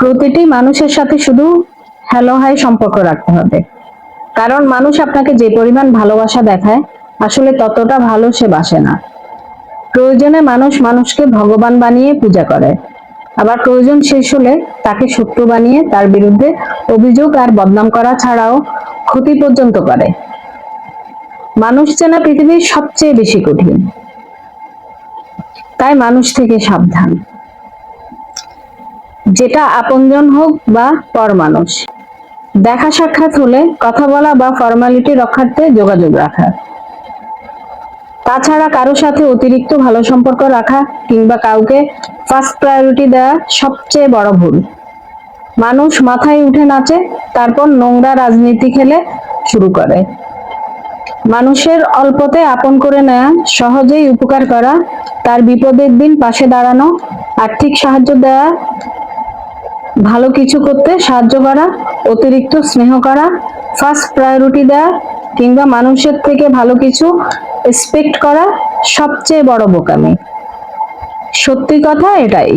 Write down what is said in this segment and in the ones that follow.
প্রতিটি মানুষের সাথে শুধু হ্যালো হাই সম্পর্ক রাখতে হবে। কারণ মানুষ আপনাকে যে পরিমাণ ভালোবাসা দেখায়, আসলে ততটা ভালো সে বাসে না। প্রয়োজনে মানুষ মানুষকে ভগবান বানিয়ে পূজা করে। আবার প্রয়োজন শেষ হলে তাকে শত্রু বানিয়ে তার বিরুদ্ধে অভিযোগ আর বদনাম করা ছাড়াও ক্ষতি পর্যন্ত করে। মানুষ চেনা পৃথিবীর সবচেয়ে বেশি কঠিন। তাই মানুষ থেকে সাবধান। যেটা আপনজন হোক বা পর মানুষ দেখা সাক্ষাৎ হলে কথা বলা বা ফর্মালিটি রক্ষার্থে যোগাযোগ রাখা। তাছাড়া কারও সাথে অতিরিক্ত ভালো সম্পর্ক রাখা কিংবা কাউকে ফার্স্ট প্রায়োরিটি দেওয়া সবচেয়ে বড় ভুল। মানুষ মাথায় উঠে নাচে, তারপর নোংরা রাজনীতি খেলে শুরু করে। মানুষের অল্পতে আপন করে নেয়া, সহজেই উপকার করা, তার বিপদের দিন পাশে দাঁড়ানো, আর্থিক সাহায্য দেওয়া ভালো কিছু করতে সাহায্য করা, অতিরিক্ত স্নেহ করা ফার্স্ট প্রায়োরিটি দেওয়া কিংবা মানুষের থেকে ভালো কিছু এক্সপেক্ট করা সবচেয়ে বড় বোকামি। সত্যি কথা এটাই।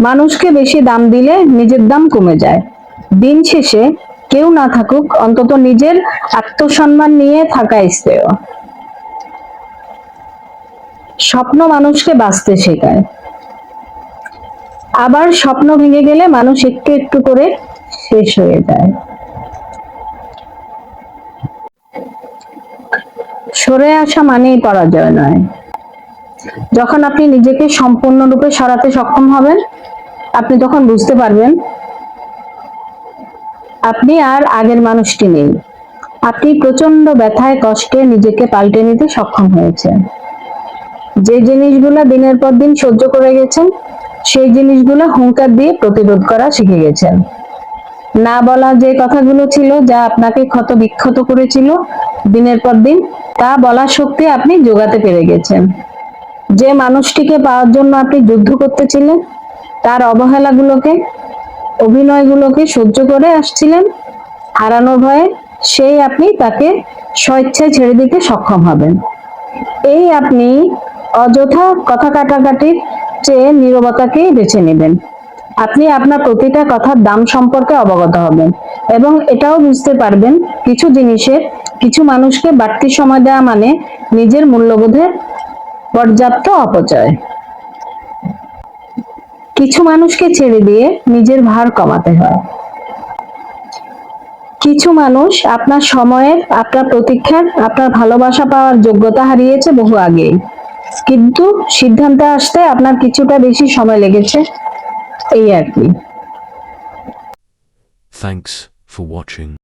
মানুষকে বেশি দাম দিলে নিজের দাম কমে যায়। দিন শেষে কেউ না থাকুক, অন্তত নিজের আত্মসম্মান নিয়ে থাকা শ্রেয়। স্বপ্ন মানুষকে বাঁচতে শেখায়। আবার স্বপ্ন ভেঙে গেলে মানুষ একটু একটু করে শেষ হয়ে যায়। সরে আসা মানেই পরাজয় নয়। যখন আপনি নিজেকে সম্পূর্ণরূপে সরাতে সক্ষম হবেন, আপনি তখন বুঝতে পারবেন, আপনি আর আগের মানুষটি নেই। আপনি প্রচণ্ড ব্যথায়, কষ্টে নিজেকে পাল্টে নিতে সক্ষম হয়েছেন। যে জিনিসগুলো দিনের পর দিন সহ্য করে গেছেন সেই জিনিসগুলো হুঙ্কার দিয়ে প্রতিরোধ করা শিখে গেছেন। না বলা যে কথাগুলো ছিল যা আপনাকে ক্ষত বিক্ষত করেছিল, দিনের পর দিন তা বলার শক্তি আপনি যোগাতে পেরে গেছেন। যে মানুষটিকে পাওয়ার জন্য আপনি যুদ্ধ করতেছিলেন, তার অবহেলাগুলোকে, অভিনয়গুলোকে সহ্য করে আসছিলেন, হারানোর ভয়ে সেই আপনি তাকে স্বেচ্ছায় ছেড়ে দিতে সক্ষম হবেন। এই আপনি অযথা কথা কাটাকাটির চেয়ে নীরবতাকেই বেছে নেবেন। আপনি আপনার প্রতিটা কথার দাম সম্পর্কে অবগত হবেন এবং এটাও বুঝতে পারবেন কিছু জিনিসের, কিছু মানুষকে বাড়তি সময় দেওয়া মানে নিজের মূল্যবোধের পর্যাপ্ত অপচয়। কিছু মানুষকে ছেড়ে দিয়ে নিজের ভার কমাতে হয়। কিছু মানুষ আপনার সময়ের, আপনার প্রতীক্ষার, আপনার ভালোবাসা পাওয়ার যোগ্যতা হারিয়েছে বহু আগেই। কিন্তু সিদ্ধান্তে আসতে আপনার কিছুটা বেশি সময় লেগেছে এই আর কি থ্যাংকস ফর watching.